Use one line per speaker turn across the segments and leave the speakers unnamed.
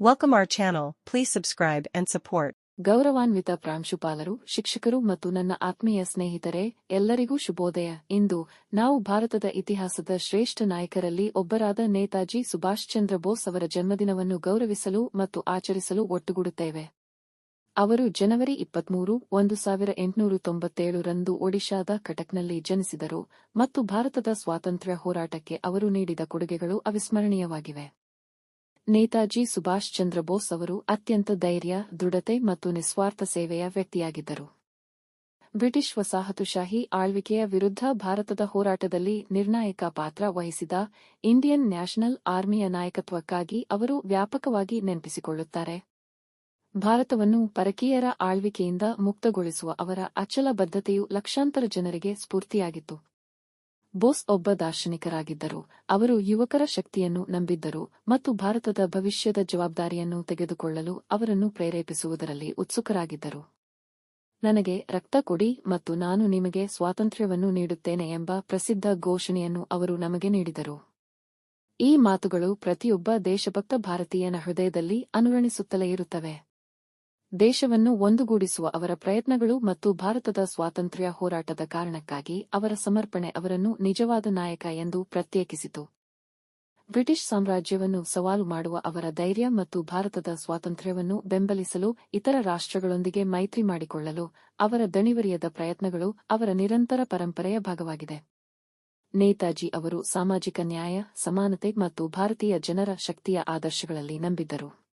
Welcome our channel please subscribe and support
ಗೌರವಾನ್ವಿತ ಪ್ರಾಂಶುಪಾಲರು, ಶಿಕ್ಷಕರು ಮತ್ತು ನನ್ನ ಆತ್ಮೀಯ ಸ್ನೇಹಿತರೆ, ಎಲ್ಲರಿಗೂ ಶುಭೋದಯ. ಇಂದು ನಾವು ಭಾರತದ ಇತಿಹಾಸದ ಶ್ರೇಷ್ಠ ನಾಯಕರಲ್ಲಿ ಒಬ್ಬರಾದ ನೇತಾಜಿ ಸುಭಾಷ್ ಚಂದ್ರ ಬೋಸ್ ಅವರ ಜನ್ಮದಿನವನ್ನು ಗೌರವಿಸಲು ಮತ್ತು ಆಚರಿಸಲು ಒಟ್ಟುಗೂಡುತ್ತೇವೆ. ಅವರು ಜನವರಿ ಇಪ್ಪತ್ಮೂರು, ಒಂದು ಸಾವಿರ ಎಂಟುನೂರ ತೊಂಬತ್ತೇಳು ರಂದು ಒಡಿಶಾದ ಕಟಕ್ನಲ್ಲಿ ಜನಿಸಿದರು ಮತ್ತು ಭಾರತದ ಸ್ವಾತಂತ್ರ್ಯ ಹೋರಾಟಕ್ಕೆ ಅವರು ನೀಡಿದ ಕೊಡುಗೆಗಳು ಅವಿಸ್ಮರಣೀಯವಾಗಿವೆ. ನೇತಾಜಿ ಸುಭಾಷ್ ಚಂದ್ರ ಬೋಸ್ ಅವರು ಅತ್ಯಂತ ಧೈರ್ಯ, ದೃಢತೆ ಮತ್ತು ನಿಸ್ವಾರ್ಥ ಸೇವೆಯ ವ್ಯಕ್ತಿಯಾಗಿದ್ದರು. ಬ್ರಿಟಿಷ್ ವಸಾಹತುಶಾಹಿ ಆಳ್ವಿಕೆಯ ವಿರುದ್ಧ ಭಾರತದ ಹೋರಾಟದಲ್ಲಿ ನಿರ್ಣಾಯಕ ಪಾತ್ರ ವಹಿಸಿದ ಇಂಡಿಯನ್ ನ್ಯಾಷನಲ್ ಆರ್ಮಿಯ ನಾಯಕತ್ವಕ್ಕಾಗಿ ಅವರು ವ್ಯಾಪಕವಾಗಿ ನೆನಪಿಸಿಕೊಳ್ಳುತ್ತಾರೆ. ಭಾರತವನ್ನು ಪರಕೀಯರ ಆಳ್ವಿಕೆಯಿಂದ ಮುಕ್ತಗೊಳಿಸುವ ಅವರ ಅಚಲ ಬದ್ಧತೆಯು ಲಕ್ಷಾಂತರ ಜನರಿಗೆ ಸ್ಫೂರ್ತಿಯಾಗಿತ್ತು. ಬೋಸ್ ಒಬ್ಬ ದಾರ್ಶನಿಕರಾಗಿದ್ದರು. ಅವರು ಯುವಕರ ಶಕ್ತಿಯನ್ನು ನಂಬಿದ್ದರು ಮತ್ತು ಭಾರತದ ಭವಿಷ್ಯದ ಜವಾಬ್ದಾರಿಯನ್ನು ತೆಗೆದುಕೊಳ್ಳಲು ಅವರನ್ನು ಪ್ರೇರೇಪಿಸುವುದರಲ್ಲಿ ಉತ್ಸುಕರಾಗಿದ್ದರು. ನನಗೆ ರಕ್ತ ಕೊಡಿ ಮತ್ತು ನಾನು ನಿಮಗೆ ಸ್ವಾತಂತ್ರ್ಯವನ್ನು ನೀಡುತ್ತೇನೆ ಎಂಬ ಪ್ರಸಿದ್ಧ ಘೋಷಣೆಯನ್ನು ಅವರು ನಮಗೆ ನೀಡಿದರು. ಈ ಮಾತುಗಳು ಪ್ರತಿಯೊಬ್ಬ ದೇಶಭಕ್ತ ಭಾರತೀಯನ ಹೃದಯದಲ್ಲಿ ಅನುರಣಿಸುತ್ತಲೇ ಇರುತ್ತವೆ. ದೇಶವನ್ನು ಒಂದುಗೂಡಿಸುವ ಅವರ ಪ್ರಯತ್ನಗಳು ಮತ್ತು ಭಾರತದ ಸ್ವಾತಂತ್ರ್ಯ ಹೋರಾಟದ ಕಾರಣಕ್ಕಾಗಿ ಅವರ ಸಮರ್ಪಣೆ ಅವರನ್ನು ನಿಜವಾದ ನಾಯಕ ಎಂದು ಪ್ರತ್ಯೇಕಿಸಿತು. ಬ್ರಿಟಿಷ್ ಸಾಮ್ರಾಜ್ಯವನ್ನು ಸವಾಲು ಮಾಡುವ ಅವರ ಧೈರ್ಯ ಮತ್ತು ಭಾರತದ ಸ್ವಾತಂತ್ರ್ಯವನ್ನು ಬೆಂಬಲಿಸಲು ಇತರ ರಾಷ್ಟ್ರಗಳೊಂದಿಗೆ ಮೈತ್ರಿ ಮಾಡಿಕೊಳ್ಳಲು ಅವರ ದಣಿವರಿಯದ ಪ್ರಯತ್ನಗಳು ಅವರ ನಿರಂತರ ಪರಂಪರೆಯ ಭಾಗವಾಗಿದೆ. ನೇತಾಜಿ ಅವರು ಸಾಮಾಜಿಕ ನ್ಯಾಯ, ಸಮಾನತೆ ಮತ್ತು ಭಾರತೀಯ ಜನರ ಶಕ್ತಿಯ ಆದರ್ಶಗಳಲ್ಲಿ ನಂಬಿದ್ದರು.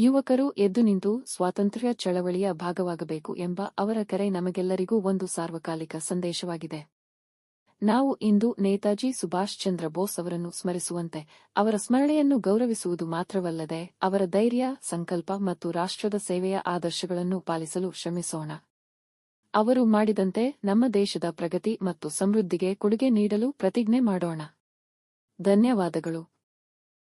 ಯುವಕರು ಎದ್ದು ನಿಂತು ಸ್ವಾತಂತ್ರ್ಯ ಚಳವಳಿಯ ಭಾಗವಾಗಬೇಕು ಎಂಬ ಅವರ ಕರೆ ನಮಗೆಲ್ಲರಿಗೂ ಒಂದು ಸಾರ್ವಕಾಲಿಕ ಸಂದೇಶವಾಗಿದೆ. ನಾವು ಇಂದು ನೇತಾಜಿ ಸುಭಾಷ್ ಚಂದ್ರ ಬೋಸ್ ಅವರನ್ನು ಸ್ಮರಿಸುವಂತೆ ಅವರ ಸ್ಮರಣೆಯನ್ನು ಗೌರವಿಸುವುದು ಮಾತ್ರವಲ್ಲದೆ ಅವರ ಧೈರ್ಯ, ಸಂಕಲ್ಪ ಮತ್ತು ರಾಷ್ಟ್ರದ ಸೇವೆಯ ಆದರ್ಶಗಳನ್ನು ಪಾಲಿಸಲು ಶ್ರಮಿಸೋಣ. ಅವರು ಮಾಡಿದಂತೆ ನಮ್ಮ ದೇಶದ ಪ್ರಗತಿ ಮತ್ತು ಸಮೃದ್ಧಿಗೆ ಕೊಡುಗೆ ನೀಡಲು ಪ್ರತಿಜ್ಞೆ ಮಾಡೋಣ. ಧನ್ಯವಾದಗಳು.